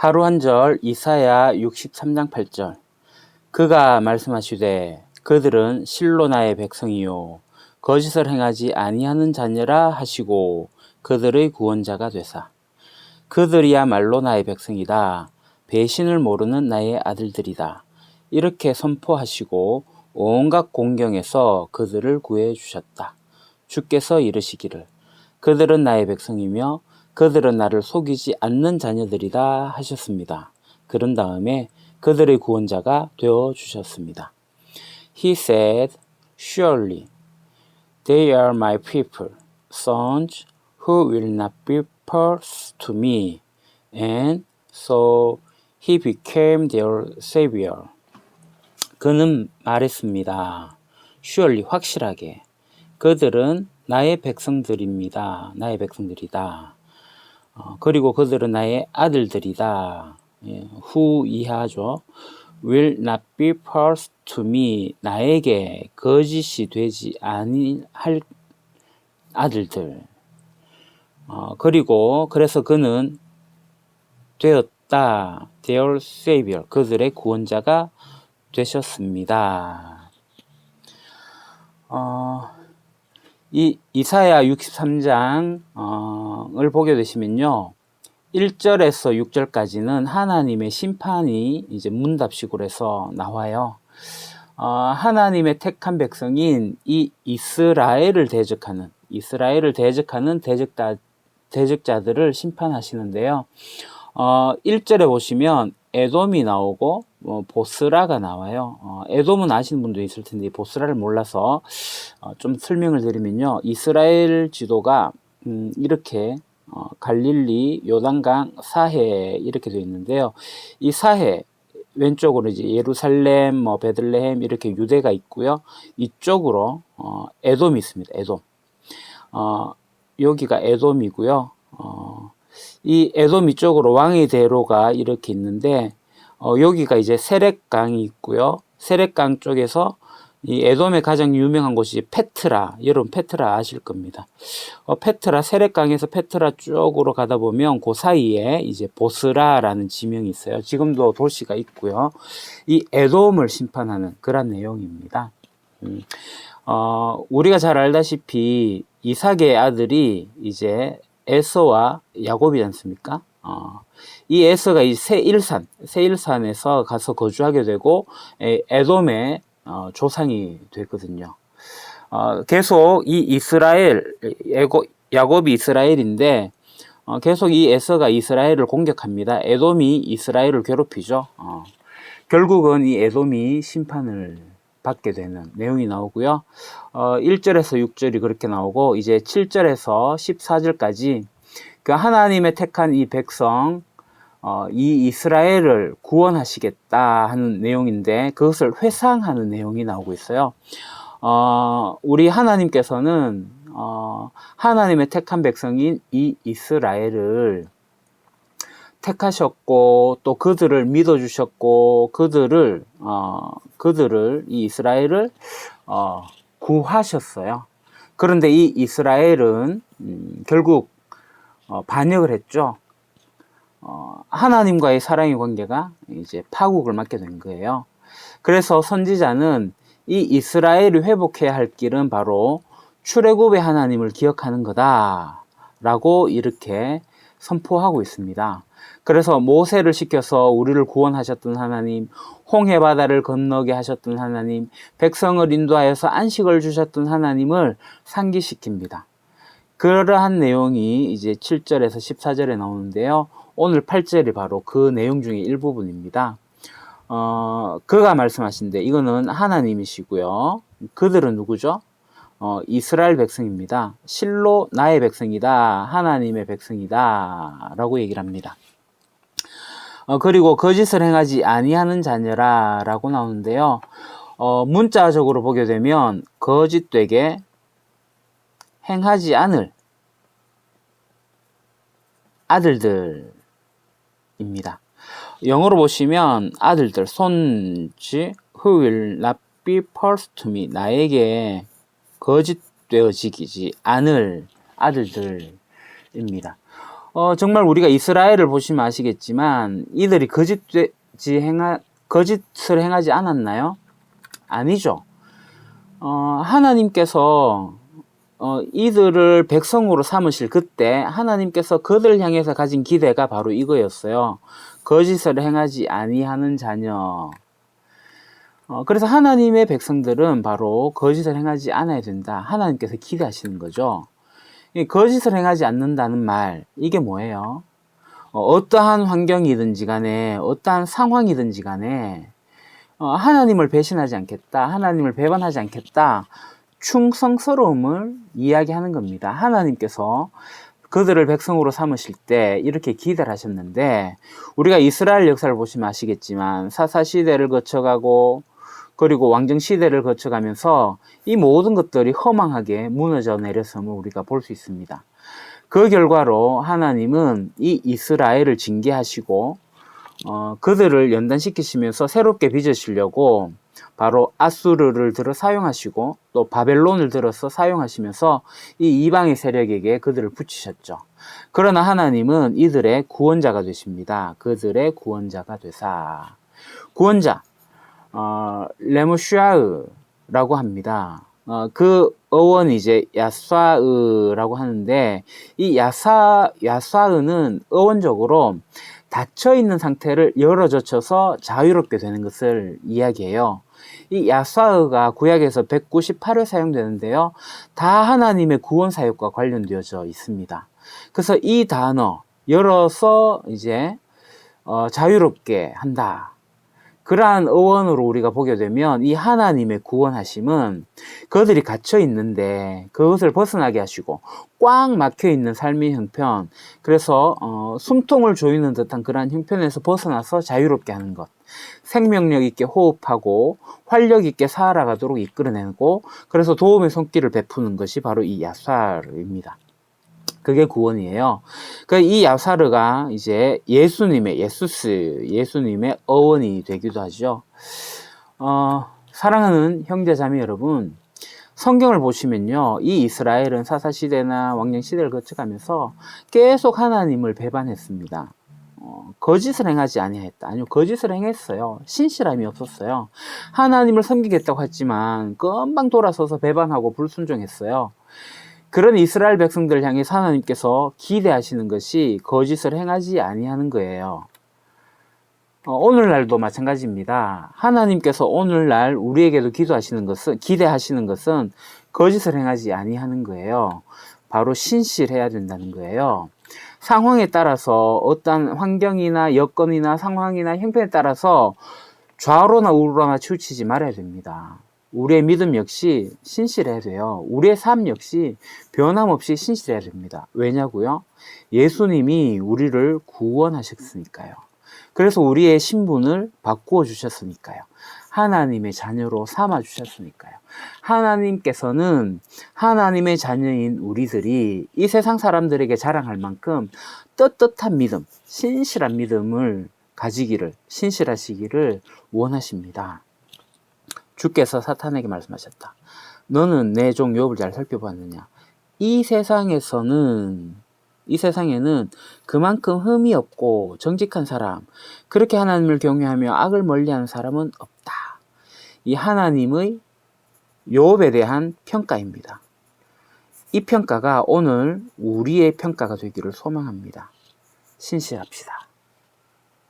하루 한 절 이사야 63장 8절. 그가 말씀하시되 그들은 실로 나의 백성이요. 거짓을 행하지 아니하는 자녀라 하시고 그들의 구원자가 되사. 그들이야말로 나의 백성이다. 배신을 모르는 나의 아들들이다. 이렇게 선포하시고 온갖 공경에서 그들을 구해 주셨다. 주께서 이르시기를 그들은 나의 백성이며 그들은 나를 속이지 않는 자녀들이다 하셨습니다. 그런 다음에 그들의 구원자가 되어 주셨습니다. He said, Surely they are my people, sons who will not be false to me. And so he became their savior. 그는 말했습니다. surely 확실하게 그들은 나의 백성들입니다. 나의 백성들이다. 어, 그리고 그들은 나의 아들들이다. 예, 후 이하죠. will not be false to me. 나에게 거짓이 되지 아니할 아들들. 어, 그리고 그래서 그는 되었다. their savior. 그들의 구원자가 되셨습니다. 어, 이 이사야 63장을 어, 보게 되시면요. 1절에서 6절까지는 하나님의 심판이 이제 문답식으로 해서 나와요. 어, 하나님의 택한 백성인 이 이스라엘을 대적하는 이스라엘을 대적하는 대적자 대적자들을 심판하시는데요. 어, 1절에 보시면 에돔이 나오고 뭐 보스라가 나와요. 어, 에돔은 아시는 분도 있을 텐데 보스라를 몰라서 어, 좀 설명을 드리면요. 이스라엘 지도가 음, 이렇게 어, 갈릴리, 요단강, 사해 이렇게 되어 있는데요. 이 사해 왼쪽으로 이제 예루살렘, 뭐 베들레헴 이렇게 유대가 있고요. 이쪽으로 어, 에돔이 있습니다. 에돔. 어, 여기가 에돔이고요. 어, 이 에돔 이쪽으로 왕의 대로가 이렇게 있는데 어, 여기가 이제 세렉강이 있고요. 세렉강 쪽에서 이 에돔의 가장 유명한 곳이 페트라. 여러분 페트라 아실 겁니다. 어, 페트라 세렉강에서 페트라 쪽으로 가다 보면 그 사이에 이제 보스라라는 지명이 있어요. 지금도 도시가 있고요. 이 에돔을 심판하는 그런 내용입니다. 음, 어, 우리가 잘 알다시피 이삭의 아들이 이제 에서와 야곱이지 않습니까? 어, 이 에서가 이 세일산, 세일산에서 가서 거주하게 되고 에, 에돔의 어, 조상이 됐거든요. 어, 계속 이 이스라엘, 에고, 야곱이 이스라엘인데 어, 계속 이 에서가 이스라엘을 공격합니다. 에돔이 이스라엘을 괴롭히죠. 어, 결국은 이 에돔이 심판을 받게 되는 내용이 나오고요. 어, 1절에서 6절이 그렇게 나오고 이제 7절에서 14절까지 그 하나님의 택한 이 백성 어, 이 이스라엘을 구원하시겠다 하는 내용인데 그것을 회상하는 내용이 나오고 있어요. 어, 우리 하나님께서는 어, 하나님의 택한 백성인 이 이스라엘을 택하셨고 또 그들을 믿어주셨고 그들을 어, 그들을 이 이스라엘을 어, 구하셨어요. 그런데 이 이스라엘은 음, 결국 어, 반역을 했죠. 어, 하나님과의 사랑의 관계가 이제 파국을 맞게 된 거예요. 그래서 선지자는 이 이스라엘이 회복해야 할 길은 바로 출애굽의 하나님을 기억하는 거다라고 이렇게 선포하고 있습니다. 그래서 모세를 시켜서 우리를 구원하셨던 하나님, 홍해 바다를 건너게 하셨던 하나님, 백성을 인도하여서 안식을 주셨던 하나님을 상기시킵니다. 그러한 내용이 이제 7절에서 14절에 나오는데요. 오늘 8절이 바로 그 내용 중의 일부분입니다. 어, 그가 말씀하신데 이거는 하나님이시고요. 그들은 누구죠? 어, 이스라엘 백성입니다. 실로 나의 백성이다. 하나님의 백성이다. 라고 얘기를 합니다. 어, 그리고 거짓을 행하지 아니하는 자녀라 라고 나오는데요. 어, 문자적으로 보게 되면 거짓되게 행하지 않을 아들들입니다. 영어로 보시면 아들들, 손지, who will not be false to me, 나에게 거짓되어지지 않을 아들들입니다. 어, 정말 우리가 이스라엘을 보시면 아시겠지만 이들이 거짓지 행하, 거짓을 행하지 않았나요? 아니죠. 어, 하나님께서 어, 이들을 백성으로 삼으실 그때 하나님께서 그들 향해서 가진 기대가 바로 이거였어요. 거짓을 행하지 아니하는 자녀. 어, 그래서 하나님의 백성들은 바로 거짓을 행하지 않아야 된다. 하나님께서 기대하시는 거죠. 이 거짓을 행하지 않는다는 말, 이게 뭐예요? 어, 떠한 환경이든지 간에, 어떠한 상황이든지 간에, 어, 하나님을 배신하지 않겠다. 하나님을 배반하지 않겠다. 충성스러움을 이야기하는 겁니다. 하나님께서 그들을 백성으로 삼으실 때 이렇게 기대를 하셨는데 우리가 이스라엘 역사를 보시면 아시겠지만 사사 시대를 거쳐가고 그리고 왕정 시대를 거쳐가면서 이 모든 것들이 허망하게 무너져 내렸음을 우리가 볼 수 있습니다. 그 결과로 하나님은 이 이스라엘을 징계하시고 어, 그들을 연단시키시면서 새롭게 빚으시려고 바로 아수르를 들어 사용하시고 또 바벨론을 들어서 사용하시면서 이 이방의 세력에게 그들을 붙이셨죠. 그러나 하나님은 이들의 구원자가 되십니다. 그들의 구원자가 되사. 구원자, 어, 레무슈아으라고 합니다. 어, 그 어원이 이제 야사으라고 하는데 이 야사 야사으는 어원적으로 닫혀 있는 상태를 열어젖혀서 자유롭게 되는 것을 이야기해요. 이 야사으가 구약에서 198회 사용되는데요. 다 하나님의 구원 사역과 관련되어져 있습니다. 그래서 이 단어 열어서 이제 어, 자유롭게 한다. 그러한 의원으로 우리가 보게 되면 이 하나님의 구원하심은 그들이 갇혀 있는데 그것을 벗어나게 하시고 꽉 막혀 있는 삶의 형편 그래서 어, 숨통을 조이는 듯한 그러한 형편에서 벗어나서 자유롭게 하는 것 생명력 있게 호흡하고 활력 있게 살아가도록 이끌어내고 그래서 도움의 손길을 베푸는 것이 바로 이 야사르입니다. 그게 구원이에요. 그이 야사르가 이제 예수님의 예수스 예수님의 어원이 되기도 하죠. 어, 사랑하는 형제 자매 여러분, 성경을 보시면요, 이 이스라엘은 사사 시대나 왕령 시대를 거쳐가면서 계속 하나님을 배반했습니다. 어, 거짓을 행하지 아니했다. 아니요, 거짓을 행했어요. 신실함이 없었어요. 하나님을 섬기겠다고 했지만 금방 돌아서서 배반하고 불순종했어요. 그런 이스라엘 백성들을 향해 하나님께서 기대하시는 것이 거짓을 행하지 아니하는 거예요. 어, 오늘날도 마찬가지입니다. 하나님께서 오늘날 우리에게도 기도하시는 것은 기대하시는 것은 거짓을 행하지 아니하는 거예요. 바로 신실해야 된다는 거예요. 상황에 따라서 어떤 환경이나 여건이나 상황이나 형편에 따라서 좌로나 우로나 치우치지 말아야 됩니다. 우리의 믿음 역시 신실해야 돼요. 우리의 삶 역시 변함없이 신실해야 됩니다. 왜냐고요? 예수님이 우리를 구원하셨으니까요. 그래서 우리의 신분을 바꾸어 주셨으니까요. 하나님의 자녀로 삼아 주셨으니까요. 하나님께서는 하나님의 자녀인 우리들이 이 세상 사람들에게 자랑할 만큼 떳떳한 믿음, 신실한 믿음을 가지기를, 신실하시기를 원하십니다. 주께서 사탄에게 말씀하셨다. 너는 내 종 욥을 잘 살펴봤느냐? 이 세상에서는 이 세상에는 그만큼 흠이 없고 정직한 사람, 그렇게 하나님을 경외하며 악을 멀리하는 사람은 없다. 이 하나님의 욥에 대한 평가입니다. 이 평가가 오늘 우리의 평가가 되기를 소망합니다. 신실합시다.